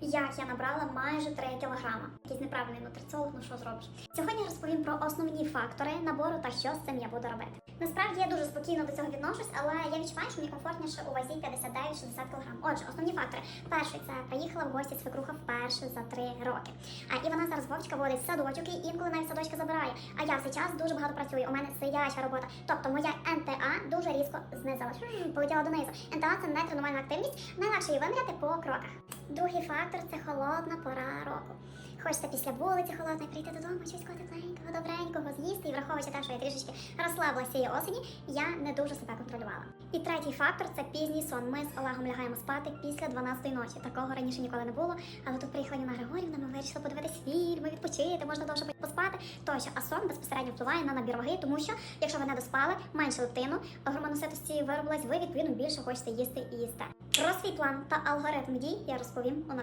як я набрала майже 3 кілограма. Якийсь неправильний нутриціолог, ну що зробиш. Сьогодні розповім про основні фактори набору та що з цим я буду робити. Насправді я дуже спокійно до цього відношусь, але я відчуваю, що мені комфортніше у вазі 59-60 кг. Отже, основні фактори. Перший це приїхала в гості свекруха вперше за 3 роки. А і вона зараз Вовчика водить садочок і інколи навіть садочка забирає. А я в цей час дуже багато працюю. У мене сидяча робота. Тобто моя НТА дуже різко знизилась. Полетіла донизу. НТА це не тренувальна активність. Найлегше її виміряти по кроках. Другий фактор це холодна пора року. Хочеться після вулиці холодної прийти додому, щось тепленького, добренького з'їсти, і враховуючи те, що я трішечки розслаблася цієї осені, я не дуже себе контролювала. І третій фактор це пізній сон. Ми з Олегом лягаємо спати після 12 ночі. Такого раніше ніколи не було. Але тут приїхала Ніна Григорівна, ми вирішили подивитись фільми, відпочити, можна довше поспати. Тощо, а сон безпосередньо впливає на набір ваги, тому що якщо ви не доспали, менше лептину, гормоноситості вироблась, ви відповідно більше хочете їсти і їсти. Про свій план та алгоритм дій я розповім у наступному.